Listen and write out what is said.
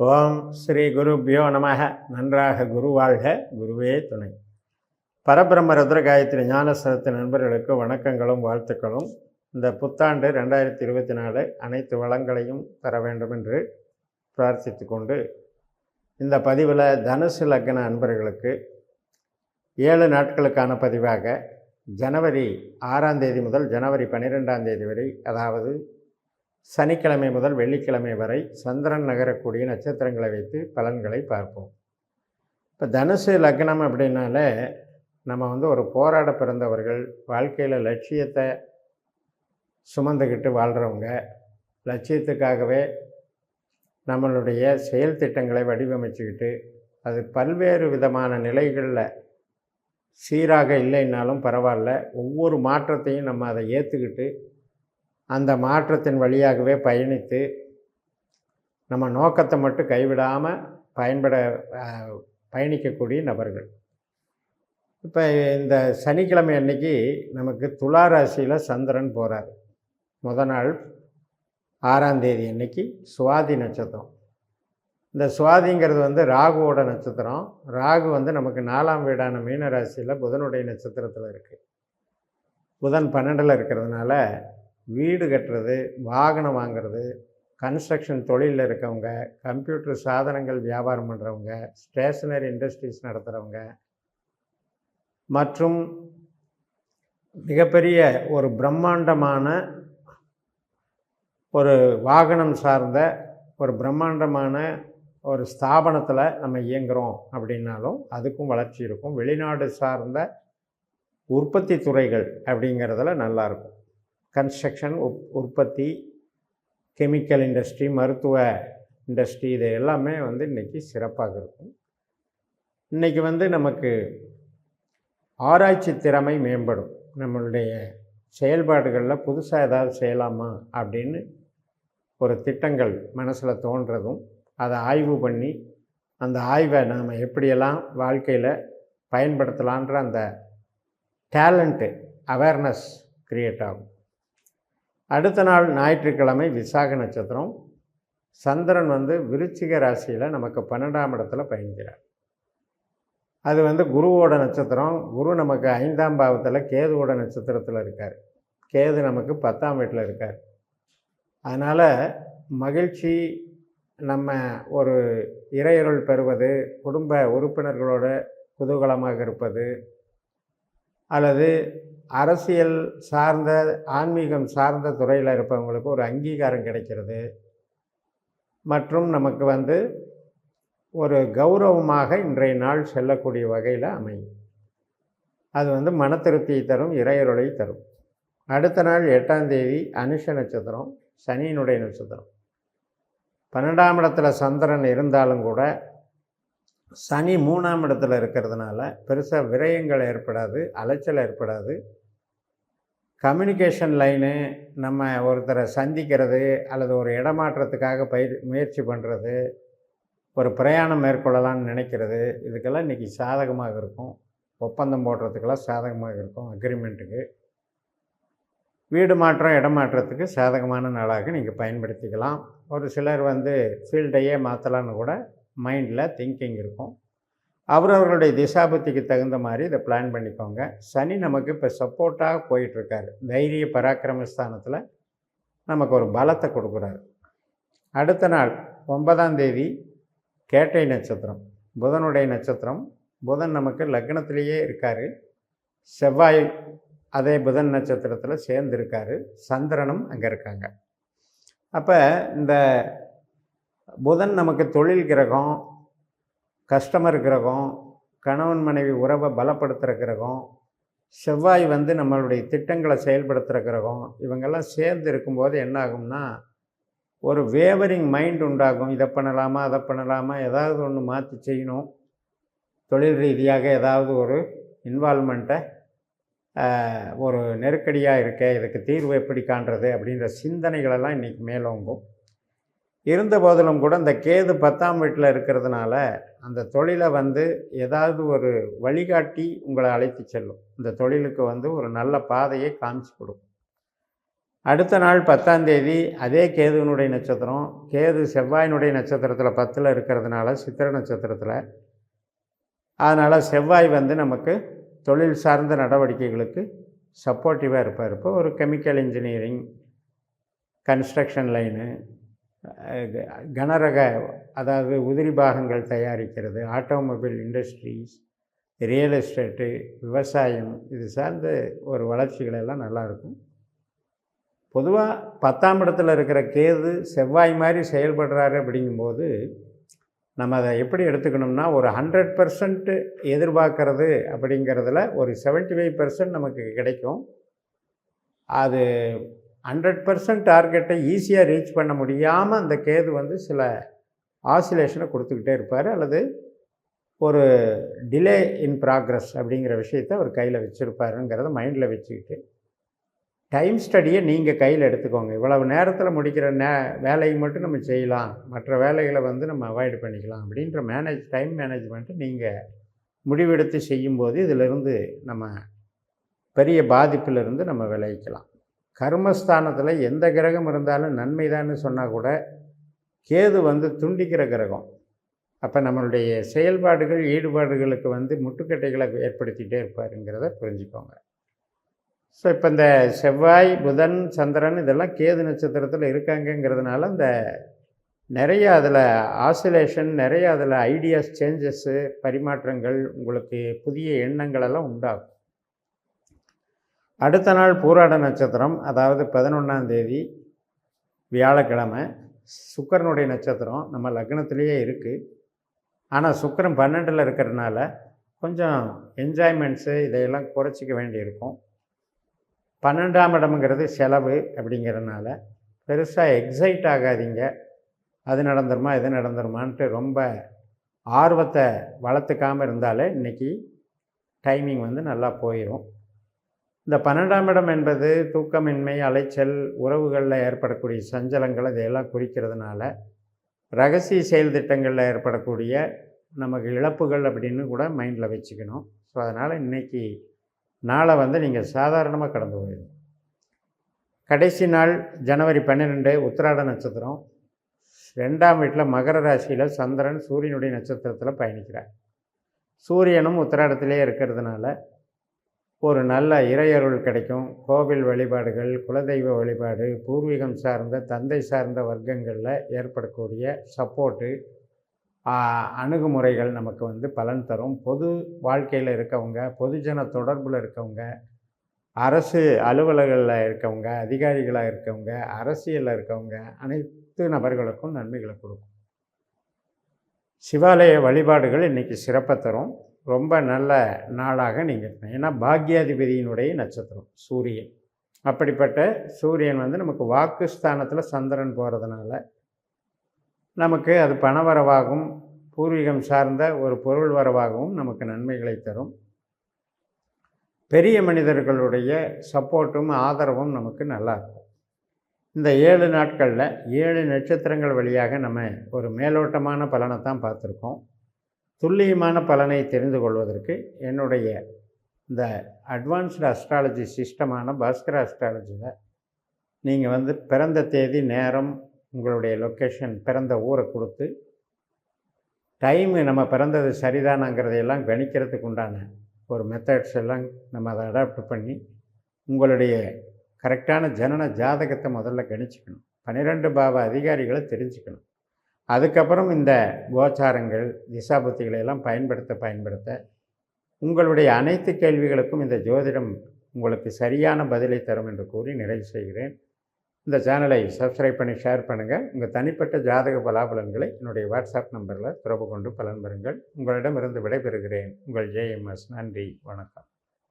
ஓம் ஸ்ரீ குருபியோ நமக நன்றாக குரு வாழ்க குருவே துணை. பரபிரம்ம ருத்ர காயத்ரி ஞானசனத்து நண்பர்களுக்கு வணக்கங்களும் வாழ்த்துக்களும். இந்த புத்தாண்டு ரெண்டாயிரத்தி இருபத்தி நாலு அனைத்து வளங்களையும் தர வேண்டும் என்று பிரார்த்தித்து கொண்டு இந்த பதிவில் தனுசு லக்ன அன்பர்களுக்கு ஏழு நாட்களுக்கான பதிவாக ஜனவரி ஆறாம் தேதி முதல் ஜனவரி பன்னிரெண்டாம் தேதி வரை அதாவது சனிக்கிழமை முதல் வெள்ளிக்கிழமை வரை சந்திரன் நகரக்கூடிய நட்சத்திரங்களை வைத்து பலன்களை பார்ப்போம். இப்போ தனுசு லக்னம் அப்படின்னாலே நம்ம வந்து ஒரு போராட பிறந்தவர்கள் வாழ்க்கையில் லட்சியத்தை சுமந்துக்கிட்டு வாழ்கிறவங்க லட்சியத்துக்காகவே நம்மளுடைய செயல் திட்டங்களை வடிவமைச்சுக்கிட்டு அது பல்வேறு விதமான நிலைகளில் சீராக இல்லைன்னாலும் பரவாயில்ல. ஒவ்வொரு மாற்றத்தையும் நம்ம அதை ஏற்றுக்கிட்டு அந்த மாற்றத்தின் வழியாகவே பயணித்து நம்ம நோக்கத்தை மட்டும் கைவிடாமல் பயன்பட பயணிக்கக்கூடிய நபர்கள். இப்போ இந்த சனிக்கிழமை அன்னைக்கு நமக்கு துலா ராசியில் சந்திரன் போகிறார் முத நாள் ஆறாம் தேதி அன்னைக்கு சுவாதி நட்சத்திரம். இந்த சுவாதிங்கிறது வந்து ராகுவோட நட்சத்திரம். ராகு வந்து நமக்கு நாலாம் வீடான மீன ராசியில் புதனுடைய நட்சத்திரத்தில் இருக்குது புதன் பன்னெண்டில் இருக்கிறதுனால வீடு கட்டுறது வாகனம் வாங்குறது கன்ஸ்ட்ரக்ஷன் தொழிலில் இருக்கவங்க கம்ப்யூட்டர் சாதனங்கள் வியாபாரம் பண்ணுறவங்க ஸ்டேஷனரி இண்டஸ்ட்ரீஸ் நடத்துகிறவங்க மற்றும் மிகப்பெரிய ஒரு பிரம்மாண்டமான ஒரு வாகனம் சார்ந்த ஒரு பிரம்மாண்டமான ஒரு ஸ்தாபனத்தில் நம்ம இயங்குகிறோம் அப்படின்னாலும் அதுக்கும் வளர்ச்சி இருக்கும். வெளிநாடு சார்ந்த உற்பத்தி துறைகள் அப்படிங்கிறதுல நல்லாயிருக்கும் கன்ஸ்ட்ரக்ஷன் உப் உற்பத்தி கெமிக்கல் இண்டஸ்ட்ரி மருத்துவ இண்டஸ்ட்ரி இது எல்லாமே வந்து இன்றைக்கி சிறப்பாக இருக்கும். இன்றைக்கி வந்து நமக்கு ஆராய்ச்சி திறமை மேம்படும். நம்மளுடைய செயல்பாடுகளில் புதுசாக ஏதாவது செய்யலாமா அப்படின்னு ஒரு திட்டங்கள் மனசில் தோன்றதும் அதை ஆய்வு பண்ணி அந்த ஆய்வை நாம் எப்படியெல்லாம் வாழ்க்கையில் பயன்படுத்தலான்ற அந்த டேலண்ட்டு அவேர்னஸ் க்ரியேட் ஆகும். அடுத்த நாள் ஞாயிற்றுக்கிழமை விசாக நட்சத்திரம். சந்திரன் வந்து விருச்சிக ராசியில் நமக்கு பன்னெண்டாம் இடத்துல பயணிக்கிறார். அது வந்து குருவோட நட்சத்திரம். குரு நமக்கு ஐந்தாம் பாவத்தில் கேதுவோட நட்சத்திரத்தில் இருக்கார். கேது நமக்கு பத்தாம் வீட்டில் இருக்கார். அதனால் மகிழ்ச்சி நம்ம ஒரு இறையருள் பெறுவது குடும்ப உறுப்பினர்களோட குதூகலமாக இருப்பது அல்லது அரசியல் சார்ந்த ஆன்மீகம் சார்ந்த துறையில் இருப்பவங்களுக்கு ஒரு அங்கீகாரம் கிடைக்கிறது. மற்றும் நமக்கு வந்து ஒரு கௌரவமாக இன்றைய நாள் செல்லக்கூடிய வகையில் அமையும். அது வந்து மன திருப்தியை தரும் இறையருளை தரும். அடுத்த நாள் எட்டாம் தேதி அனுஷ நட்சத்திரம் சனியினுடைய நட்சத்திரம். பன்னெண்டாம் இடத்துல சந்திரன் இருந்தாலும் கூட சனி மூணாம் இடத்துல இருக்கிறதுனால பெருசாக விரயங்கள் ஏற்படாது அலைச்சல் ஏற்படாது. கம்யூனிகேஷன் லைனு நம்ம ஒருத்தரை சந்திக்கிறது அல்லது ஒரு இடமாற்றத்துக்காக பயிர் முயற்சி பண்ணுறது ஒரு பிரயாணம் மேற்கொள்ளலாம்னு நினைக்கிறது இதுக்கெல்லாம் இன்றைக்கி சாதகமாக இருக்கும். ஒப்பந்தம் போடுறதுக்கெல்லாம் சாதகமாக இருக்கும். அக்ரிமெண்ட்டுக்கு வீடு மாற்றம் இடமாற்றத்துக்கு சாதகமான நாளாக நீங்கள் பயன்படுத்திக்கலாம். ஒரு சிலர் வந்து ஃபீல்டையே மாற்றலான்னு கூட மைண்டில் திங்கிங் இருக்கும். அவரவர்களுடைய திசாபத்திக்கு தகுந்த மாதிரி இதை பிளான் பண்ணிக்கோங்க. சனி நமக்கு இப்போ சப்போர்ட்டாக போயிட்டுருக்காரு. தைரிய பராக்கிரமஸ்தானத்தில் நமக்கு ஒரு பலத்தை கொடுக்குறாரு. அடுத்த நாள் ஒன்பதாம் தேதி கேட்டை நட்சத்திரம் புதனுடைய நட்சத்திரம். புதன் நமக்கு லக்னத்திலேயே இருக்கார். செவ்வாய் அதே புதன் நட்சத்திரத்தில் சேர்ந்துருக்காரு. சந்திரனும் அங்கே இருக்காங்க. அப்போ இந்த புதன் நமக்கு தொழில் கிரகம் கஸ்டமர் கிரகம் கணவன் மனைவி உறவை பலப்படுத்துகிற கிரகம் செவ்வாய் வந்து நம்மளுடைய திட்டங்களை செயல்படுத்துகிற கிரகம் இவங்கெல்லாம் சேர்ந்து இருக்கும்போது என்ன ஆகும்னா ஒரு வேவரிங் மைண்ட் உண்டாகும். இதை பண்ணலாமா அதை பண்ணலாமா ஏதாவது ஒன்று மாற்றி செய்யணும். தொழில் ரீதியாக ஏதாவது ஒரு இன்வால்மெண்ட்டை ஒரு நெருக்கடியாக இருக்க இதுக்கு தீர்வு எப்படி காண்றது அப்படின்ற சிந்தனைகளெல்லாம் இன்றைக்கி மேலோங்கும். இருந்த போதிலும் கூட இந்த கேது பத்தாம் வீட்டில் இருக்கிறதுனால அந்த தொழிலை வந்து ஏதாவது ஒரு வழிகாட்டி உங்களை அழைத்து செல்லும். இந்த தொழிலுக்கு வந்து ஒரு நல்ல பாதையை காமிச்சு கொடுக்கும். அடுத்த நாள் பத்தாம் தேதி அதே கேதுவினுடைய நட்சத்திரம் கேது செவ்வாயினுடைய நட்சத்திரத்தில் பத்தில் இருக்கிறதுனால சித்திர நட்சத்திரத்தில். அதனால் செவ்வாய் வந்து நமக்கு தொழில் சார்ந்த நடவடிக்கைகளுக்கு சப்போர்ட்டிவாக இருப்பார். இப்போ ஒரு கெமிக்கல் இன்ஜினியரிங் கன்ஸ்ட்ரக்ஷன் லைனு கனரக அதாவது உதிரி பாகங்கள் தயாரிக்கிறது ஆட்டோமொபைல் இண்டஸ்ட்ரீஸ் ரியல் எஸ்டேட்டு விவசாயம் இது சார்ந்த ஒரு வளர்ச்சிகள் எல்லாம் நல்லாயிருக்கும் பொதுவாக பத்தாம் இடத்துல இருக்கிற கேது செவ்வாய் மாதிரி செயல்படுறாரு அப்படிங்கும்போது நம்ம அதை எப்படி எடுத்துக்கணும்னா ஒரு ஹண்ட்ரட் பர்சன்ட்டு எதிர்பார்க்கறது அப்படிங்கிறதுல ஒரு செவன்ட்டி ஃபைவ் பர்சன்ட் நமக்கு கிடைக்கும். அது ஹண்ட்ரட் பர்சன்ட் டார்கெட்டை ஈஸியாக ரீச் பண்ண முடியாமல் அந்த கேது வந்து சில ஆசிலேஷனை கொடுத்துக்கிட்டே இருப்பார். அல்லது ஒரு டிலே இன் ப்ராக்ரஸ் அப்படிங்கிற விஷயத்தை அவர் கையில் வச்சுருப்பாருங்கிறத மைண்டில் வச்சுக்கிட்டு. டைம் ஸ்டடியை நீங்கள் கையில் எடுத்துக்கோங்க. இவ்வளவு நேரத்தில் முடிக்கிற நே வேலையை மட்டும் நம்ம செய்யலாம். மற்ற வேலைகளை வந்து நம்ம அவாய்ட் பண்ணிக்கலாம். அப்படின்ற மேனேஜ் டைம் மேனேஜ்மெண்ட்டு நீங்கள் முடிவெடுத்து செய்யும்போது இதிலிருந்து நம்ம பெரிய பாதிப்பிலிருந்து நம்ம விளைவிக்கலாம். கர்மஸ்தானத்தில் எந்த கிரகம் இருந்தாலும் நன்மை சொன்னால் கூட கேது வந்து துண்டிக்கிற கிரகம். அப்போ நம்மளுடைய செயல்பாடுகள் ஈடுபாடுகளுக்கு வந்து முட்டுக்கட்டைகளை ஏற்படுத்திகிட்டே இருப்பாருங்கிறத புரிஞ்சுக்கோங்க. ஸோ இப்போ இந்த செவ்வாய் புதன் சந்திரன் இதெல்லாம் கேது நட்சத்திரத்தில் இருக்காங்கங்கிறதுனால இந்த நிறைய அதில் ஆசிலேஷன் நிறைய அதில் ஐடியாஸ் சேஞ்சஸ்ஸு பரிமாற்றங்கள் உங்களுக்கு புதிய எண்ணங்களெல்லாம் உண்டாகும். அடுத்த நாள் பூராட நட்சத்திரம் அதாவது பதினொன்றாம் தேதி வியாழக்கிழமை சுக்கரனுடைய நட்சத்திரம் நம்ம லக்னத்திலேயே இருக்குது ஆனால் சுக்கரன் பன்னெண்டில் இருக்கிறதுனால கொஞ்சம் என்ஜாய்மெண்ட்ஸு இதையெல்லாம் குறைச்சிக்க வேண்டியிருக்கும். பன்னெண்டாம் இடம்ங்கிறது செலவு அப்படிங்கிறதுனால பெருசாக எக்ஸைட் ஆகாதீங்க. அது நடந்துருமா இது நடந்துருமான்ட்டு ரொம்ப ஆர்வத்தை வளர்த்துக்காமல் இருந்தாலே இன்றைக்கி டைமிங் வந்து நல்லா போயிடும் இந்த பன்னெண்டாம் இடம் என்பது தூக்கமின்மை அலைச்சல் உறவுகளில் ஏற்படக்கூடிய சஞ்சலங்கள் இதையெல்லாம் குறிக்கிறதுனால ரகசிய செயல் திட்டங்களில் ஏற்படக்கூடிய நமக்கு இழப்புகள் அப்படின்னு கூட மைண்டில் வச்சுக்கணும். ஸோ அதனால் இன்றைக்கி நாளை வந்து நீங்கள் சாதாரணமாக கடந்து போயிடும் கடைசி நாள் ஜனவரி பன்னிரெண்டு உத்திராட நட்சத்திரம். ரெண்டாம் வீட்டில் மகர ராசியில் சந்திரன் சூரியனுடைய நட்சத்திரத்தில் பயணிக்கிறார். சூரியனும் உத்திராடத்திலே இருக்கிறதுனால ஒரு நல்ல இறையருள் கிடைக்கும். கோவில் வழிபாடுகள் குலதெய்வ வழிபாடு பூர்வீகம் சார்ந்த தந்தை சார்ந்த வர்க்கங்களில் ஏற்படக்கூடிய சப்போர்ட்டு அணுகுமுறைகள் நமக்கு வந்து பலன் தரும். பொது வாழ்க்கையில் இருக்கவங்க பொதுஜன தொடர்பில் இருக்கவங்க அரசு அலுவலர்களில் இருக்கவங்க அதிகாரிகளாக இருக்கவங்க அரசியலில் இருக்கவங்க அனைத்து நபர்களுக்கும் நன்மைகளை கொடுக்கும். சிவாலய வழிபாடுகள் இன்றைக்கி சிறப்பை தரும். ரொம்ப நல்ல நாளாக நீங்கள் ஏன்னா பாக்யாதிபதியினுடைய நட்சத்திரம் சூரியன். அப்படிப்பட்ட சூரியன் வந்து நமக்கு வாக்குஸ்தானத்தில் சந்திரன் போகிறதுனால நமக்கு அது பணவரவாகவும் பூர்வீகம் சார்ந்த ஒரு பொருள் வரவாகவும் நமக்கு நன்மைகளை தரும். பெரிய மனிதர்களுடைய சப்போர்ட்டும் ஆதரவும் நமக்கு நல்லாயிருக்கும் இந்த ஏழு நாட்களில் ஏழு நட்சத்திரங்கள் வழியாக நம்ம ஒரு மேலோட்டமான பலனை தான் பார்த்துருக்கோம். துல்லியமான பலனை தெரிந்து கொள்வதற்கு என்னுடைய இந்த அட்வான்ஸ்டு அஸ்ட்ராலஜி சிஸ்டமான பாஸ்கர அஸ்ட்ராலஜியில் நீங்கள் வந்து பிறந்த தேதி நேரம் உங்களுடைய லொக்கேஷன் பிறந்த ஊரை கொடுத்து டைமு நம்ம பிறந்தது சரிதானாங்கிறதையெல்லாம் கணிக்கிறதுக்கு உண்டான ஒரு மெத்தட்ஸ் எல்லாம் நம்ம அதை அடாப்ட் பண்ணி உங்களுடைய கரெக்டான ஜனன ஜாதகத்தை முதல்ல கணிச்சுக்கணும். பன்னிரெண்டு பாவ அதிகாரிகளை தெரிஞ்சுக்கணும். அதுக்கப்புறம் இந்த கோச்சாரங்கள் திசாபுத்திகளை எல்லாம் பயன்படுத்த பயன்படுத்த உங்களுடைய அனைத்து கேள்விகளுக்கும் இந்த ஜோதிடம் உங்களுக்கு சரியான பதிலை தரும் என்று கூறி நிறைவு செய்கிறேன். இந்த சேனலை சப்ஸ்கிரைப் பண்ணி ஷேர் பண்ணுங்கள் உங்கள் தனிப்பட்ட ஜாதக பலாபலன்களை என்னுடைய வாட்ஸ்அப் நம்பரில் தொடர்பு கொண்டு பலன் பெறுங்கள். உங்களிடமிருந்து விடைபெறுகிறேன். உங்கள் ஜேஎம்எஸ் நன்றி. வணக்கம்.